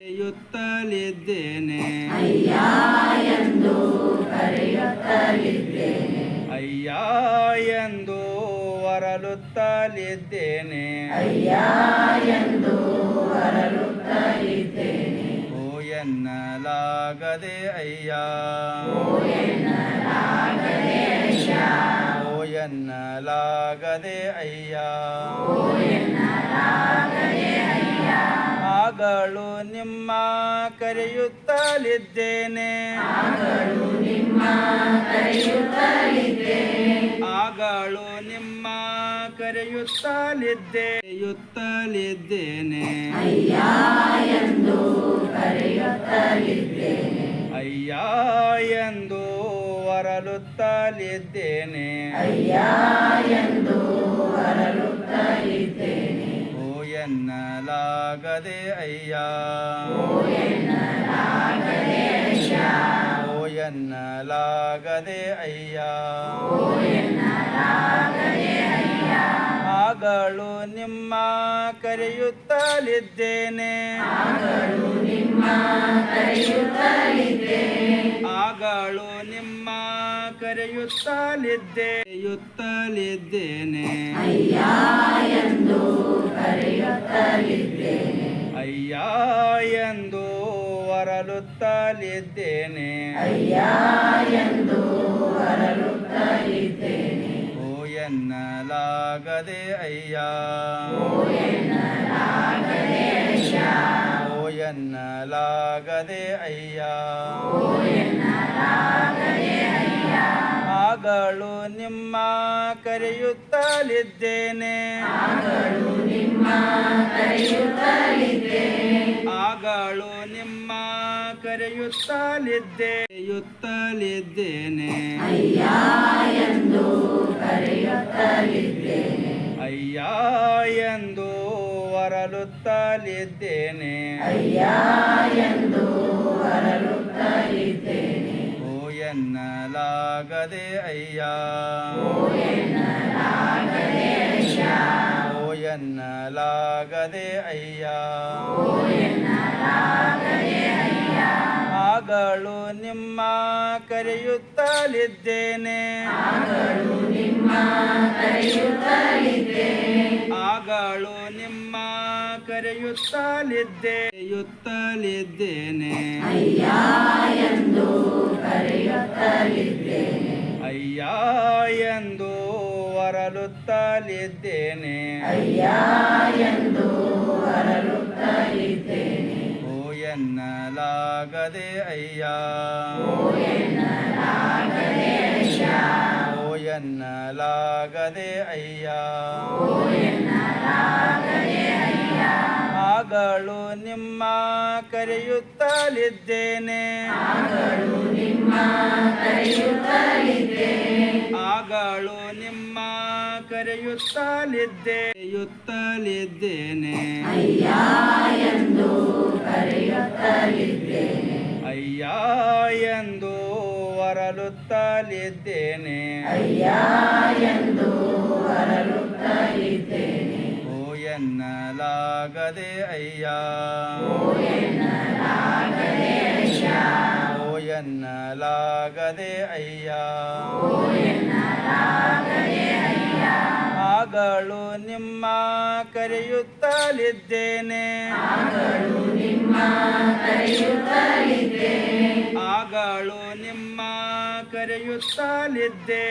ಕರೆಯುತ್ತಲಿದ್ದೇನೆ. ಅಯ್ಯ ಎಂದು ಕರೆಯುತ್ತಲಿದ್ದೇನೆ ಅಯ್ಯ ಎಂದು ಹೊರಲುತ್ತಲಿದ್ದೇನೆ. ಅಯ್ಯ ಎಂದು ಹೊರಲುತ್ತಲಿದ್ದೇನೆ ಓ ಎನ್ನಲಾಗದೆ ಅಯ್ಯ. ಓ ಎನ್ನಲಾಗದೆ ಅಯ್ಯ. ಆಗಳು ನಿಮ್ಮ ಕರೆಯುತ್ತಲಿದ್ದೇನೆ ಆಗಳು ನಿಮ್ಮ ಕರೆಯುತ್ತಲಿದ್ದೆ ಕರೆಯುತ್ತಲಿದ್ದೇನೆ. ಆಗಳು ನಿಮ್ಮ ಕರೆಯುತ್ತಲಿದ್ದೇನೆ. ಅಯ್ಯ ಎಂದು ಹೊರಲುತ್ತಲಿದ್ದೇನೆ. ಅಯ್ಯ ಎಂದು ಎನ್ನಲಾಗದೆ ಅಯ್ಯ. ಓ ಎನ್ನಲಾಗದೆ ಅಯ್ಯ. ಆಗಳು ನಿಮ್ಮ ಕರೆಯುತ್ತಲಿದ್ದೇನೆ. ಆಗಳು ನಿಮ್ಮ ಕರೆಯುತ್ತಲಿದ್ದೆ ಕರೆಯುತ್ತಲಿದ್ದೇನೆ. ಹೊರಲುತ್ತಲಿದ್ದೇನೆ ಅಯ್ಯ ಎಂದು ಹೊರಳುತ್ತಲಿದ್ದೇನೆ ಓ ಎನ್ನಲಾಗದೆ ಅಯ್ಯ. ಓ ಎನ್ನಲಾಗದೆ ಅಯ್ಯ. ಆಗಳು ನಿಮ್ಮ ಕರೆಯುತ್ತಲಿದ್ದೇನೆ. ಕರೆಯುತ್ತಲಿದ್ದೆ. ಕರೆಯುತ್ತಲಿದ್ದೇನೆ. ಅಯ್ಯ ಎಂದು ಕರೆಯುತ್ತಲಿದ್ದೇನೆ. ಅಯ್ಯ ಎಂದು ಹೊರಲುತ್ತಲಿದ್ದೇನೆ ಅಯ್ಯ ಎಂದು ಹೊರಳುತ್ತಲಿದ್ದೇನೆ ಓ ಎನ್ನಲಾಗದೆ ಅಯ್ಯ. ಓ ಎನ್ನಲಾಗದೆ ಅಯ್ಯ. ಆಗಳು ನಿಮ್ಮ ಕರೆಯುತ್ತಲಿದ್ದೇನೆ. ಆಗಳು ನಿಮ್ಮ ಕರೆಯುತ್ತಲಿದ್ದೇಯುತ್ತಲಿದ್ದೇನೆ ಅಯ್ಯ ಎಂದು ಕರೆಯುತ್ತಲಿದ್ದೇನೆ. ಅಯ್ಯ ಎಂದು ಹೊರಲುತ್ತಲಿದ್ದೇನೆ. ಅಯ್ಯ ಎಂದು ಎನ್ನಲಾಗದೆ ಅಯ್ಯ. ಓ ಎನ್ನಲಾಗದೆ ಅಯ್ಯ. ಆಗಳು ನಿಮ್ಮ ಕರೆಯುತ್ತಲಿದ್ದೇನೆ. ಆಗಳು ನಿಮ್ಮ ಕರೆಯುತ್ತಲಿದ್ದೇನೆ ಕರೆಯುತ್ತಲಿದ್ದೇನೆ. ಅಯ್ಯ ಎಂದು ಓಯನ್ನಲಾಗದೆ ಓ ಎನ್ನಲಾಗದೆ ಅಯ್ಯ. ಓ ಎನ್ನಲಾಗದೆ ಅಯ್ಯ. ಆಗಳು ನಿಮ್ಮ ಕರೆಯುತ್ತಲಿದ್ದೇನೆ. ಆಗಳು ನಿಮ್ಮ ಕರೆಯುತ್ತಲಿದ್ದೆ